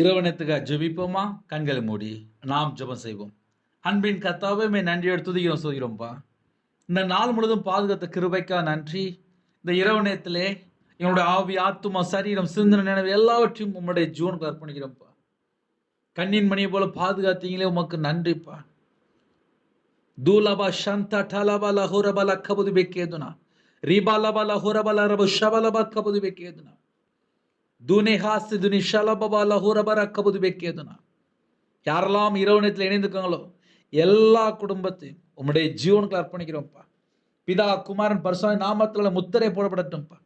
இரவணத்துக்காக ஜெபிப்போமா? கண்களை மூடி நாம் ஜெபம் செய்வோம். அன்பின் கத்தாவே மே நன்றியோடு துதிக்கிறோம் சொல்கிறோம்ப்பா இந்த நாள் முழுதும் பாதுகாத்த கிருபைக்கா நன்றி. இந்த இரவு நேரத்திலே என்னுடைய ஆவி ஆத்துமா சரீரம் சிந்தனை நினைவு எல்லாவற்றையும் உம்முடைய ஜீவனுக்கு அர்ப்பணிக்கிறோம்ப்பா கண்ணின் மணியை போல பாதுகாத்தீங்களே உமக்கு நன்றிப்பா. தூலபா சந்தா டலபா லஹோரபா லக்கபுது பெக்கேதுனா ரீபா லபா ரபு லரபு ஷபலபா கபுது பெக்கேதுனா தூனே ஹாசி துனி ஷலபபா லஹூரப பெக்கியதுனா யாரெல்லாம் இரவு நேரத்தில் இணைந்துக்காங்களோ எல்லா குடும்பத்தையும் உம்முடைய ஜீவனுக்கு அர்ப்பணிக்கிறோம்ப்பா. பிதா குமாரன் பரிசுத்த நாமத்தில் முத்திரை போடப்படட்டும்ப்பா.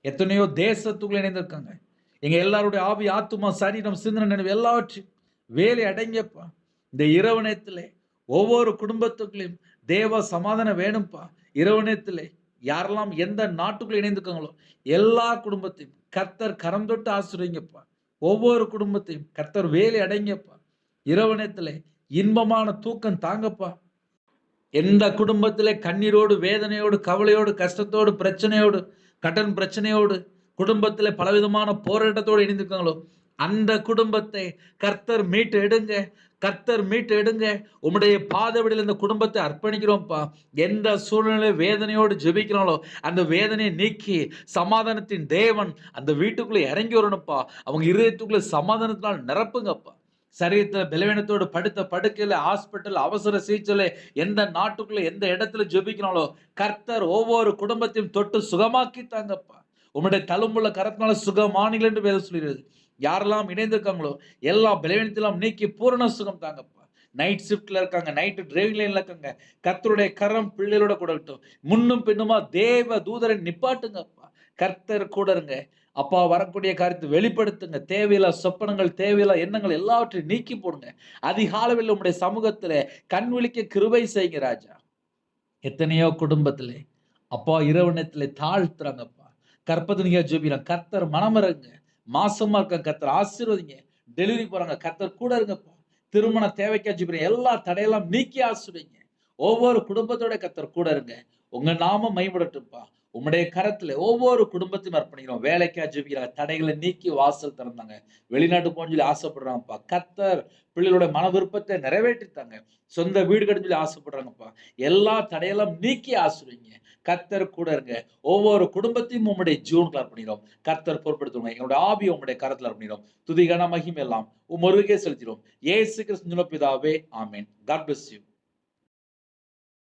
எத்தனையோ தேசத்துக்குள்ள இணைந்திருக்காங்க. எங்கள் எல்லாருடைய ஆவி ஆத்துமா சரீரம் சிந்தனை நினைவு எல்லாவற்றையும் வேலை அடங்கியப்பா. இந்த இரவு நேரத்தில் ஒவ்வொரு குடும்பத்துக்குள்ளேயும் தேவ சமாதானம் வேணும்ப்பா. இரவு நேரத்திலே யாரெல்லாம் எந்த நாட்டுக்குள்ள இணைந்துக்காங்களோ எல்லா குடும்பத்தையும் கர்த்தர் கரம் தொட்டு ஆசிரியங்கப்பா ஒவ்வொரு குடும்பத்தையும் கர்த்தர் வேலை அடைங்கப்பா. இரவு நேரத்தில் இன்பமான தூக்கம் தாங்கப்பா. எந்த குடும்பத்தில் கண்ணீரோடு வேதனையோடு கவலையோடு கஷ்டத்தோடு பிரச்சனையோடு கடன் பிரச்சனையோடு குடும்பத்தில் பலவிதமான போராட்டத்தோடு இணைந்திருக்காங்களோ அந்த குடும்பத்தை கர்த்தர் மீட்டு எடுங்க கர்த்தர் மீட்டு எடுங்க. உம்முடைய பாதவிடியில் இந்த குடும்பத்தை அர்ப்பணிக்கிறோம்ப்பா. எந்த சூழ்நிலை வேதனையோடு ஜெபிக்கிறாங்களோ அந்த வேதனையை நீக்கி சமாதானத்தின் தேவன் அந்த வீட்டுக்குள்ளே இறங்கி வரணும்ப்பா. அவங்க இருதயத்துக்குள்ளே சமாதானத்தினால் நிரப்புங்கப்பா. சரீரத்தில் பலவீனத்தோடு படுத்த படுக்கையில் ஹாஸ்பிட்டல் அவசர சிகிச்சையில் எந்த நாட்டுக்குள்ளே எந்த இடத்துல ஜெபிக்கிறாங்களோ கர்த்தர் ஒவ்வொரு குடும்பத்தையும் தொட்டு சுகமாக்கி தாங்கப்பா உம்முடைய தலும்புள்ள கரத்தினால சுகமானீங்கள் என்று வேதம் சொல்கிறது யாரெல்லாம் இணைந்திருக்காங்களோ எல்லா பலவீனத்திலும் நீக்கி பூரண சுகம் தாங்கப்பா. நைட் ஷிஃப்ட்ல இருக்காங்க நைட்டு டிரைவிங் லைன்ல இருக்காங்க. கர்த்தருடைய கரம் பிள்ளைகளோட கூட இருக்கட்டும். முன்னும் பின்னுமா தேவ தூதரை நிப்பாட்டுங்கப்பா. கர்த்தர் கூட இருங்க. அப்பா வரக்கூடிய காரியத்தை வெளிப்படுத்துங்க. தேவையில்லா சொப்பனங்கள் தேவையில்லா எண்ணங்கள் எல்லாவற்றையும் நீக்கி போடுங்க. அதிகாலவில் உங்களுடைய சமூகத்துல கண் விழிக்க கிருபை செய்யுங்க ராஜா. எத்தனையோ குடும்பத்திலே அப்பா இரவு நேரத்துல தாழ்த்துறாங்கப்பா. கற்பதனியா ஜோபிலாம் கர்த்தர் மனமிறங்க மாசமா இருக்க கர்த்தர் ஆசீர்வதிங்க. டெலிவரி போறாங்க. கர்த்தர் கூட இருங்கப்பா திருமண தேவைக்கா ஜோபிலாம் எல்லா தடையெல்லாம் நீக்கி ஆசிர்வதிங்க ஒவ்வொரு குடும்பத்தோட கர்த்தர் கூட இருங்க. உங்க நாம மைபடட்டும்ப்பா உம்முடைய கரத்துல ஒவ்வொரு குடும்பத்தையும் அர்ப்பணிக்கிறோம். வேலைக்கா ஜெபிக்கிறாங்க தடைகளை நீக்கி வாசல் திறந்தாங்க. வெளிநாட்டு போன்னு சொல்லி ஆசைப்படுறாங்கப்பா. கத்தர் பிள்ளைகளோட மன விருப்பத்தை நிறைவேற்றித்தாங்க. சொந்த வீடு கட்டுன்னு சொல்லி ஆசைப்படுறாங்கப்பா. எல்லா தடையெல்லாம் நீக்கி ஆசிரியங்க கர்த்தர் கூட இருங்க. ஒவ்வொரு குடும்பத்தையும் உங்களுடைய ஜீவன்கள் அர்ப்பணிக்கிறோம். கர்த்தர் பொருட்படுத்துவோம் எங்களுடைய ஆவி உம்முடைய கரத்தில் அர்ப்பணிக்கிறோம். துதிகன மகிமை எல்லாம் உம் ஒருவருக்கே செலுத்திடும் ஏசு கிறிஸ்து பிதாவே ஆமேன். God bless you